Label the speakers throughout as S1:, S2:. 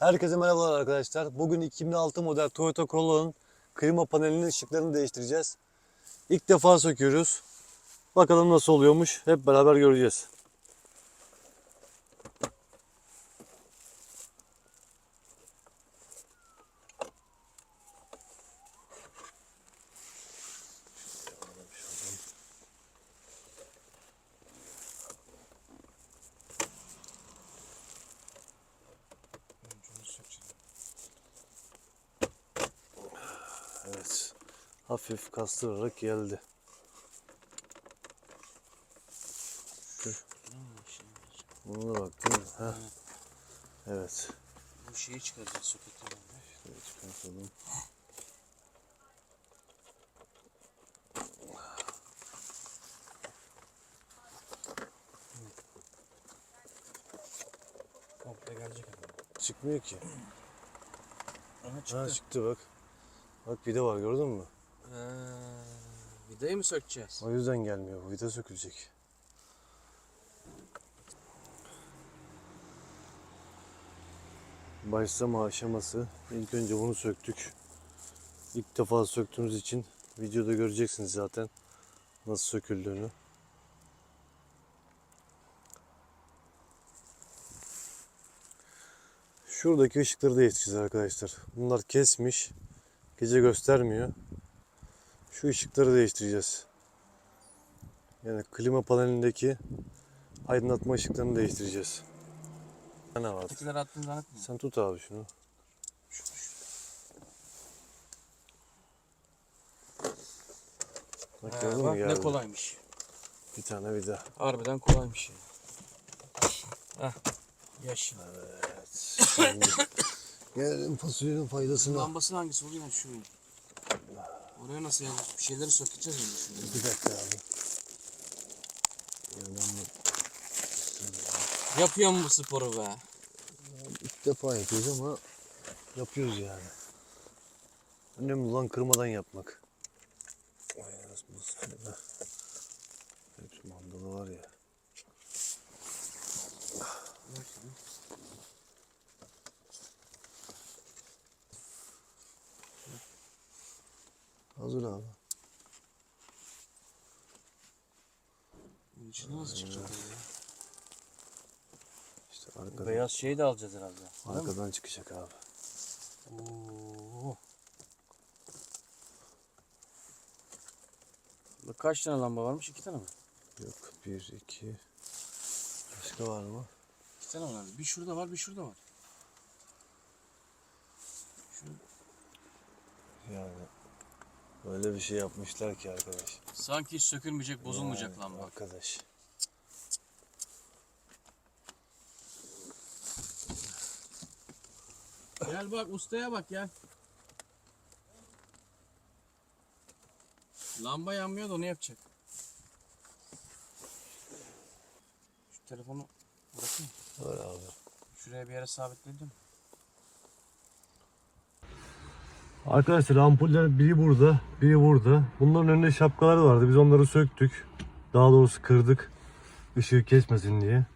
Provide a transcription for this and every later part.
S1: Herkese merhabalar arkadaşlar. Bugün 2006 model Toyota Corolla'nın klima panelinin ışıklarını değiştireceğiz. İlk defa söküyoruz. Bakalım nasıl oluyormuş. Hep beraber göreceğiz. Evet. Hafif kastırarak geldi. Şu. Buna da baktım. Heh. Evet.
S2: Bu şeyi çıkaracağız soketi.
S1: Şöyle çıkartalım.
S2: Komple gelecek ama.
S1: Çıkmıyor ki. Ha
S2: çıktı.
S1: çıktı bak. Bak vida var gördün mü?
S2: Ha, vidayı mı sökeceğiz?
S1: O yüzden gelmiyor. Bu vida sökülecek. Başlama aşaması. İlk önce bunu söktük. İlk defa söktüğümüz için videoda göreceksiniz zaten nasıl söküldüğünü. Şuradaki ışıkları değiştireceğiz arkadaşlar. Bunlar kesmiş. Gece göstermiyor. Şu ışıkları değiştireceğiz. Yani klima panelindeki aydınlatma ışıklarını değiştireceğiz. Ne var?
S2: Ötekileri attın zannetmiyorum.
S1: Sen tut abi şunu. Bak
S2: Ha,
S1: gördün mü
S2: bak ne kolaymış.
S1: Bir tane vida.
S2: Harbiden kolaymış ya. Hah. Yaş.
S1: Evet. Şimdi gelelim fasulyenin faydasına.
S2: Lambasının hangisi oluyor şu? Oraya nasıl yani? Bir şeyleri sökeceğiz mi? Şimdi?
S1: Bir dakika abi.
S2: Yapıyor mu bu sporu be?
S1: ilk defa yapıyoruz ama yapıyoruz yani. Önemli olan kırmadan yapmak. Vay anasını satayım ha. Hepsi mandalı var ya. Hazır abi.
S2: Bunun içine nasıl çıkacak ya?
S1: İşte arkadan,
S2: Beyaz şeyi de alacağız herhalde.
S1: Arkadan çıkacak abi.
S2: Oo. Bak kaç tane lamba varmış? İki tane mi?
S1: Yok bir iki. Başka var mı?
S2: İki tane var. Bir şurada var, bir şurada var. Şu
S1: Yani böyle bir şey yapmışlar ki arkadaş.
S2: sanki hiç sökülmeyecek, bozulmayacak
S1: Yani
S2: lamba.
S1: Arkadaş.
S2: Gel bak ustaya bak gel. Lamba yanmıyor da onu yapacak. Şu telefonu bırakayım.
S1: Var abi.
S2: Şuraya bir yere sabitledim.
S1: Arkadaşlar ampuller biri burada, biri burada. Bunların önünde şapkaları vardı. Biz onları söktük. Daha doğrusu kırdık. Işığı kesmesin diye.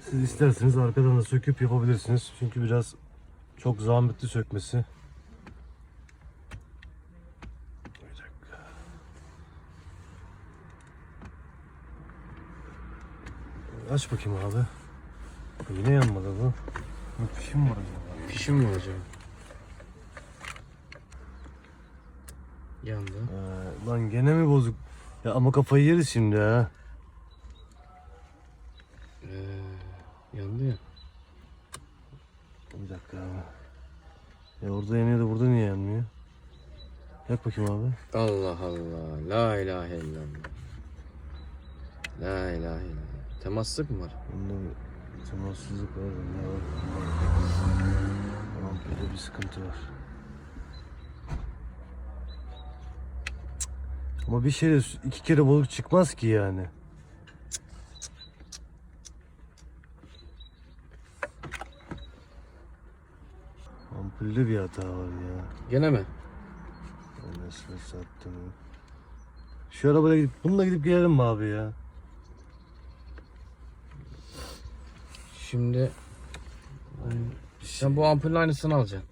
S1: Siz isterseniz arkadan da söküp yapabilirsiniz. Çünkü biraz çok zahmetli sökmesi. Aç bakayım abi. Yine yanmadı bu. Fişim var acaba?
S2: Fişim mi olacak? Yandı.
S1: Ee, lan gene mi bozuk? Ya ama kafayı yeriz şimdi ha.
S2: Ee, yandı ya.
S1: Bir dakika abi. Ya orada yanıyor da burada niye yanmıyor? Yak bakayım abi.
S2: Allah Allah. La ilahe illallah. La ilahe illallah. Temaslık mı var?
S1: Bunda bir temassızlık var. Ne var? Tamam böyle bir sıkıntı var. Ama bir şey de iki kere bozuk çıkmaz ki yani. Ampulde bir hata var ya.
S2: Gene mi?
S1: Anasını sattım. Şu arabaya gidip bununla gidip gelelim mi abi ya?
S2: Şimdi
S1: Bir
S2: Sen bu ampulün aynısını alacaksın.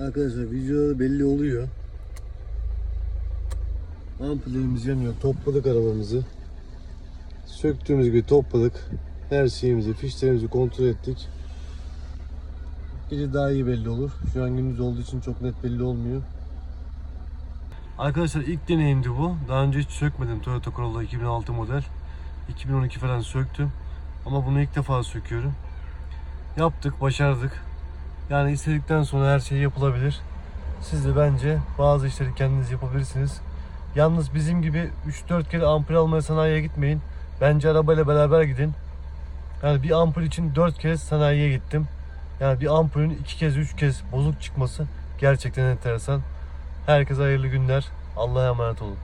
S1: Arkadaşlar videoda belli oluyor. Ampullerimiz yanıyor. Topladık arabamızı. Söktüğümüz gibi topladık. Her şeyimizi, fişlerimizi kontrol ettik. Gece daha iyi belli olur. Şu an gündüz olduğu için çok net belli olmuyor. Arkadaşlar ilk deneyimdi bu. Daha önce hiç sökmedim Toyota Corolla 2006 model. 2012 falan söktüm. Ama bunu ilk defa söküyorum. Yaptık, başardık. Yani istedikten sonra her şey yapılabilir. Siz de bence bazı işleri kendiniz yapabilirsiniz. Yalnız bizim gibi 3-4 kere ampul almaya sanayiye gitmeyin. Bence arabayla beraber gidin. Yani bir ampul için 4 kez sanayiye gittim. Yani bir ampulün 2 kez 3 kez bozuk çıkması gerçekten enteresan. Herkese hayırlı günler. Allah'a emanet olun.